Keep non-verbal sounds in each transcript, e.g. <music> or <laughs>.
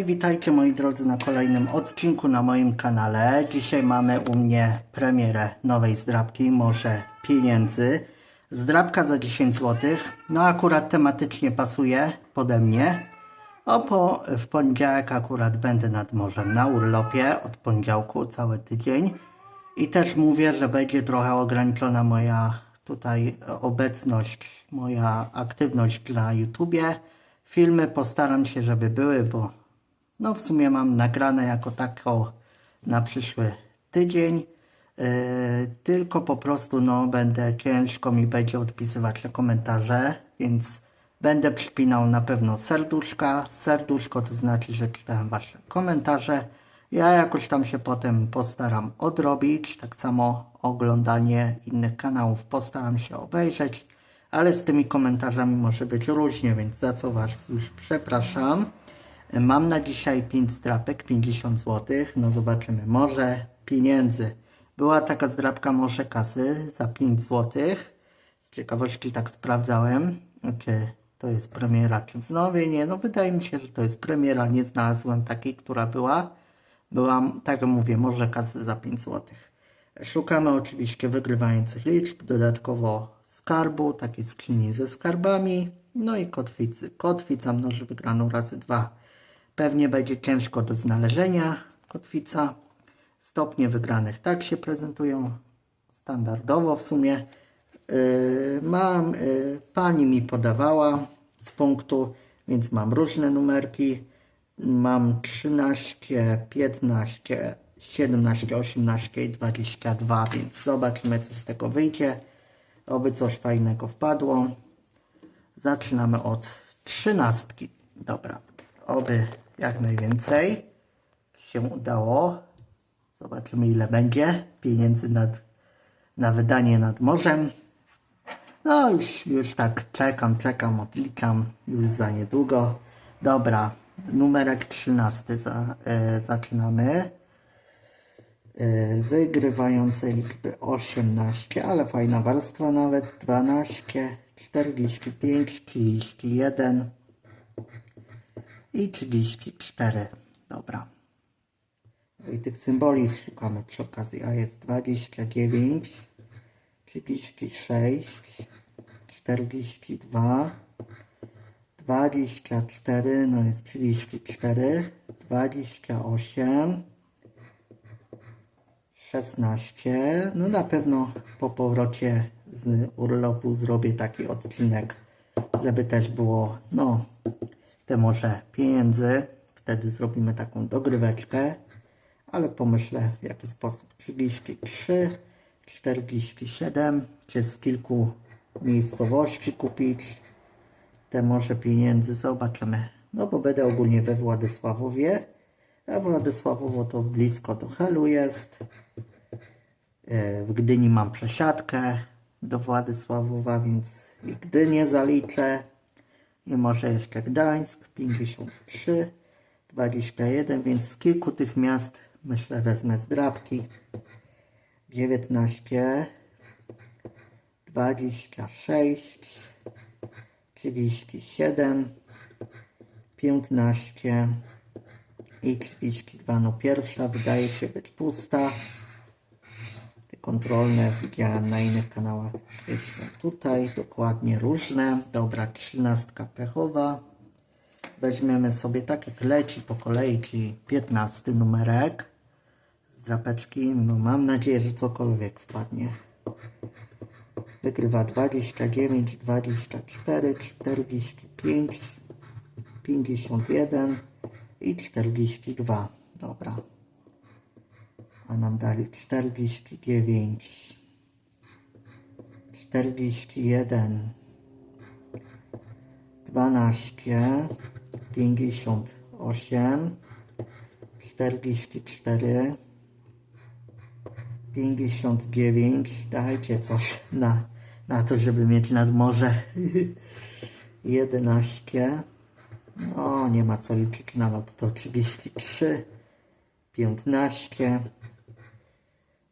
Hej, witajcie moi drodzy na kolejnym odcinku na moim kanale. Dzisiaj mamy u mnie premierę nowej zdrabki, może pieniędzy. Zdrabka za 10 zł. No akurat tematycznie pasuje pode mnie. O, po, w poniedziałek akurat będę nad morzem na urlopie, od poniedziałku cały tydzień. I też mówię, że będzie trochę ograniczona moja tutaj obecność, moja aktywność na YouTubie. Filmy postaram się, żeby były, bo no w sumie mam nagrane jako tako na przyszły tydzień. Yy, tylko po prostu no będę ciężko mi będzie odpisywać te komentarze, więc będę przypinał na pewno serduszka. Serduszko to znaczy, że czytałem wasze komentarze. Ja jakoś tam się potem postaram odrobić, tak samo oglądanie innych kanałów postaram się obejrzeć, ale z tymi komentarzami może być różnie, więc za co was już przepraszam. Mam na dzisiaj 5 zdrapek, 50 zł. No zobaczymy. Może pieniędzy. Była taka zdrapka może kasy za 5 zł. Z ciekawości tak sprawdzałem, czy to jest premiera, czy wznowienie. No wydaje mi się, że to jest premiera. Nie znalazłem takiej, która była. Byłam, tak mówię, może kasy za 5 zł. Szukamy oczywiście wygrywających liczb, dodatkowo skarbu, takiej skrzyni ze skarbami, no i kotwicy. Kotwica mnoży wygraną razy 2. Pewnie będzie ciężko do znalezienia kotwica. Stopnie wygranych tak się prezentują standardowo w sumie. Yy, mam, yy, pani mi podawała z punktu, więc mam różne numerki. Mam 13, 15, 17, 18 i 22, więc zobaczymy co z tego wyjdzie. Oby coś fajnego wpadło. Zaczynamy od trzynastki. Dobra, oby jak najwięcej się udało. Zobaczymy ile będzie pieniędzy nad, na wydanie nad morzem. No już, już tak czekam, czekam, odliczam już za niedługo. Dobra, numerek 13 za, e, zaczynamy. E, wygrywające liczby 18, ale fajna warstwa nawet 12, 45, 31 i 34. Dobra. I tych symboli szukamy przy okazji. A jest 29, 36, 42, 24, no jest 34, 28, 16. No na pewno po powrocie z urlopu zrobię taki odcinek, żeby też było, no, te może pieniędzy. Wtedy zrobimy taką dogryweczkę, ale pomyślę w jaki sposób. 33, 47, czy z kilku miejscowości kupić te może pieniędzy. Zobaczymy. No bo będę ogólnie we Władysławowie. A Władysławowo to blisko do Helu jest. E, W Gdyni mam przesiadkę do Władysławowa, więc i Gdynię zaliczę. I może jeszcze Gdańsk 53, 21, więc z kilku tych miast myślę wezmę zdrabki. 19, 26, 37, 15 i 32. No pierwsza wydaje się być pusta. Kontrolne widziałem na innych kanałach, więc tutaj dokładnie różne. Dobra, trzynastka pechowa. Weźmiemy sobie tak jak leci po kolei, czyli 15 numerek z drapeczki. No mam nadzieję, że cokolwiek wpadnie. Wygrywa 29, 24, 45, 51 i 42. Dobra. A nam dali 49, 41, 12, 58, 44, 59. Dajcie coś na, na to, żeby mieć nad morze. <laughs> 11. No, nie ma co liczyć na lot. To 33, 15,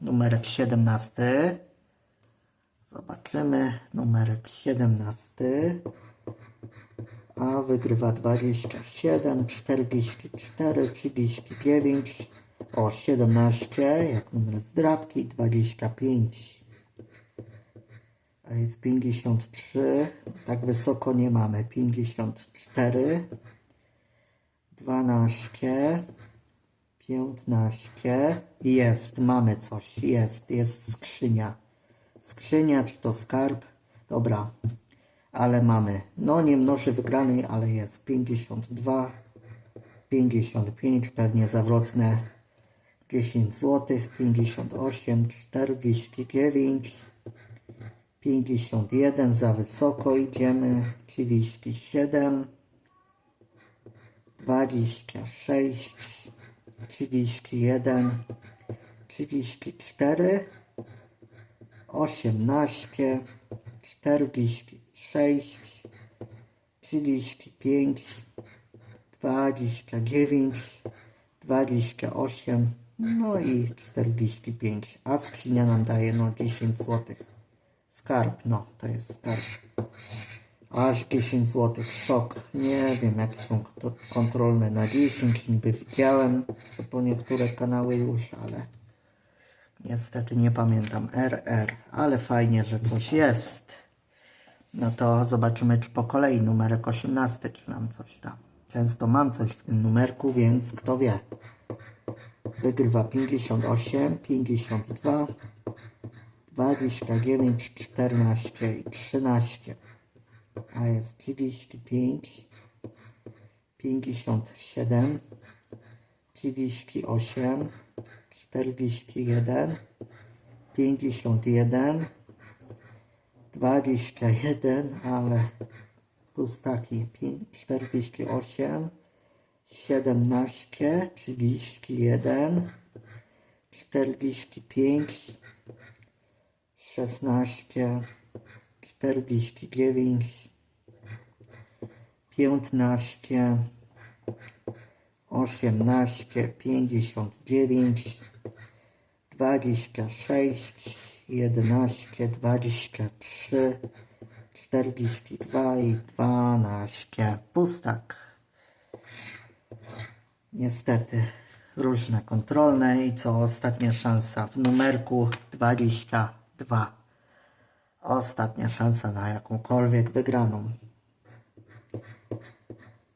Numerek 17. Zobaczymy. Numerek 17. A wygrywa 27, 44, 39, o 17, jak numer zdrabki, 25. A jest 53, tak wysoko nie mamy, 54, 12, 15, jest, mamy coś, jest, jest skrzynia. Skrzynia, czy to skarb? Dobra, ale mamy, no nie mnoży wygranej, ale jest 52, 55, pewnie zawrotne 10 zł, 58, 49, 51, za wysoko idziemy, 37, 26, 31, 34, 18, 46, 35, 29, 28, no i 45. A skrzynia nam daje no 10 zł. Skarb, no to jest skarb. Aż 10 zł, szok. Nie wiem jakie są kontrolne na 10, niby widziałem, co po niektóre kanały już, ale niestety nie pamiętam. RR, ale fajnie, że coś jest. No to zobaczymy, czy po kolei numerek 18, czy nam coś da. Często mam coś w tym numerku, więc kto wie. Wygrywa 58, 52, 29, 14 i 13. A jest 35, 57, 38, 41, 51, 21, ale pustaki 5, 48, 17, 31, 45, 16, 49, 15, 18, 59, 26, 11, 23, 42 i 12. Pustak. Niestety różne kontrolne i co ostatnia szansa w numerku 22. Ostatnia szansa na jakąkolwiek wygraną.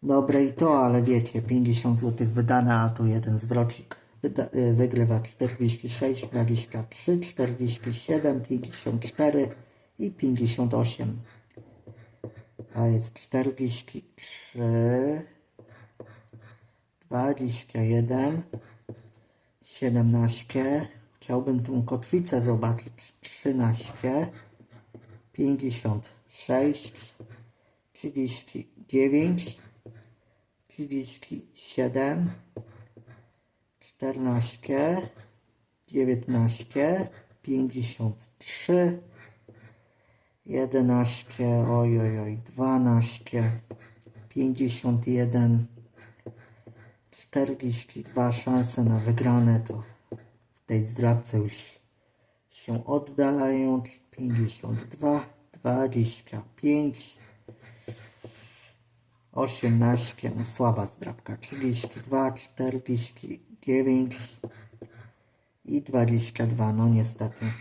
Dobre i to, ale wiecie, 50 zł wydane, a tu jeden zwrocik. Wyda, y, wygrywa 46, 23, 47, 54 i 58. A jest 43, 21, 17. Chciałbym tą kotwicę zobaczyć. 13, 56, 39, 37, 14, 19, 53, 11, oj, oj, oj, 12, 51, 42 szanse na wygrane to w tej zdrabce już się oddalają. 52, 25, 18, no słaba zdrabka, 32, 49 i 22, no niestety.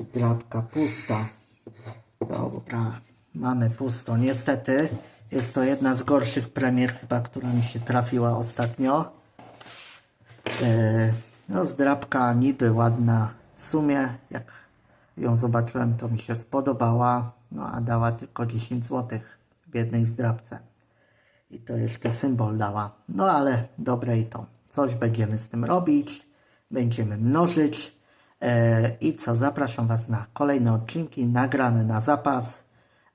Zdrabka pusta. Dobra, mamy pusto. Niestety jest to jedna z gorszych premier chyba, która mi się trafiła ostatnio. E, No zdrabka niby ładna w sumie, jak ją zobaczyłem to mi się spodobała, no a dała tylko 10 zł w jednej zdrabce. I to jeszcze symbol dała. No ale dobre i to. Coś będziemy z tym robić. Będziemy mnożyć. E, I co, zapraszam Was na kolejne odcinki nagrane na zapas.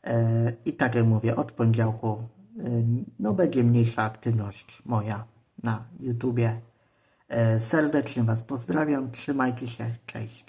E, I tak jak mówię, od poniedziałku no będzie mniejsza aktywność moja na YouTubie. E, Serdecznie Was pozdrawiam, trzymajcie się, cześć.